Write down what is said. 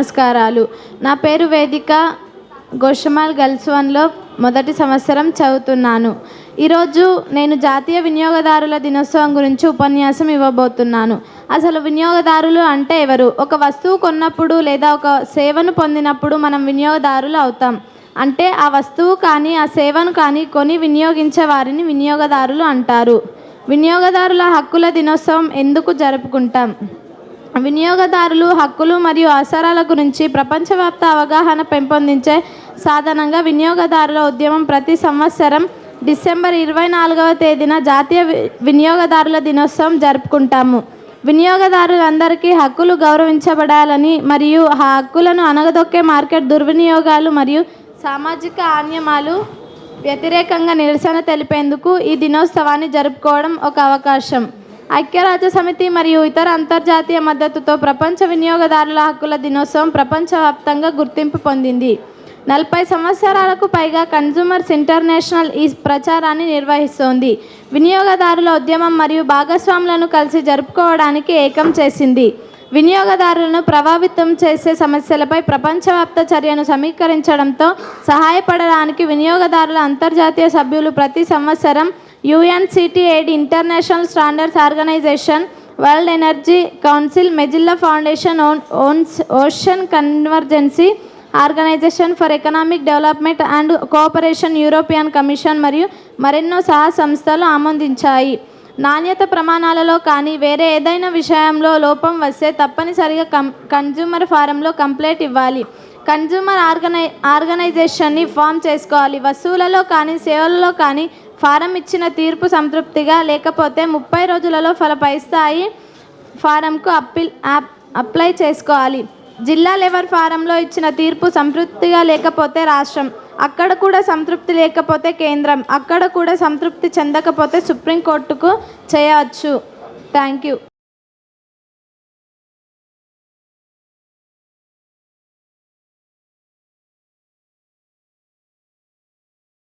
నమస్కారాలు. నా పేరు వేదిక గోషమాల్ గర్ల్స్ వన్లో మొదటి సంవత్సరం చదువుతున్నాను. ఈరోజు నేను జాతీయ వినియోగదారుల దినోత్సవం గురించి ఉపన్యాసం ఇవ్వబోతున్నాను. అసలు వినియోగదారులు అంటే ఎవరు? ఒక వస్తువు కొన్నప్పుడు లేదా ఒక సేవను పొందినప్పుడు మనం వినియోగదారులు అవుతాం. అంటే ఆ వస్తువు కానీ ఆ సేవను కానీ కొని వినియోగించే వారిని వినియోగదారులు అంటారు. వినియోగదారుల హక్కుల దినోత్సవం ఎందుకు జరుపుకుంటాం? వినియోగదారులు హక్కులు మరియు అవసరాల గురించి ప్రపంచవ్యాప్త అవగాహన పెంపొందించే సాధనంగా వినియోగదారుల ఉద్యమం ప్రతి సంవత్సరం డిసెంబర్ ఇరవై నాలుగవ తేదీన జాతీయ వి- వినియోగదారుల దినోత్సవం జరుపుకుంటాము. వినియోగదారులందరికీ హక్కులు గౌరవించబడాలని మరియు ఆ హక్కులను అనగదొక్కే మార్కెట్ దుర్వినియోగాలు మరియు సామాజిక ఆన్యమాలు వ్యతిరేకంగా నిరసన తెలిపేందుకు ఈ దినోత్సవాన్ని జరుపుకోవడం ఒక అవకాశం. ఐక్యరాజ్య సమితి మరియు ఇతర అంతర్జాతీయ మద్దతుతో ప్రపంచ వినియోగదారుల హక్కుల దినోత్సవం ప్రపంచవ్యాప్తంగా గుర్తింపు పొందింది. నలభై సంవత్సరాలకు పైగా కన్జ్యూమర్స్ ఇంటర్నేషనల్ ఈ ప్రచారాన్ని నిర్వహిస్తోంది. వినియోగదారుల ఉద్యమం మరియు భాగస్వాములను కలిసి జరుపుకోవడానికి ఏకం చేసింది. వినియోగదారులను ప్రభావితం చేసే సమస్యలపై ప్రపంచవ్యాప్త చర్యను సమీకరించడంతో సహాయపడడానికి వినియోగదారుల అంతర్జాతీయ సభ్యులు ప్రతి సంవత్సరం UNCTAD international standards organization world energy council Mozilla foundation own ones ocean conservancy organization for economic development and cooperation European commission మరియు మరెన్నో సహా సంస్థలు ఆమోదించాయి. నాణ్యత ప్రమాణాలలో కానీ వేరే ఏదైనా విషయంలో లోపం వస్తే తప్పనిసరిగా కం కన్జ్యూమర్ ఫారంలో కంప్లైంట్ ఇవ్వాలి. కన్జ్యూమర్ ఆర్గనై ఆర్గనైజేషన్ని ఫామ్ చేసుకోవాలి. వస్తువులలో కానీ సేవలలో కానీ ఫారం ఇచ్చిన తీర్పు సంతృప్తిగా లేకపోతే ముప్పై రోజులలో ఫల పై స్థాయి ఫారంకు అప్పిల్ యాప్ అప్లై చేసుకోవాలి. జిల్లా లెవెల్ ఫారంలో ఇచ్చిన తీర్పు సంతృప్తిగా లేకపోతే రాష్ట్రం. అక్కడ కూడా సంతృప్తి లేకపోతే కేంద్రం. అక్కడ కూడా సంతృప్తి చెందకపోతే సుప్రీంకోర్టుకు చేయవచ్చు. Thank you.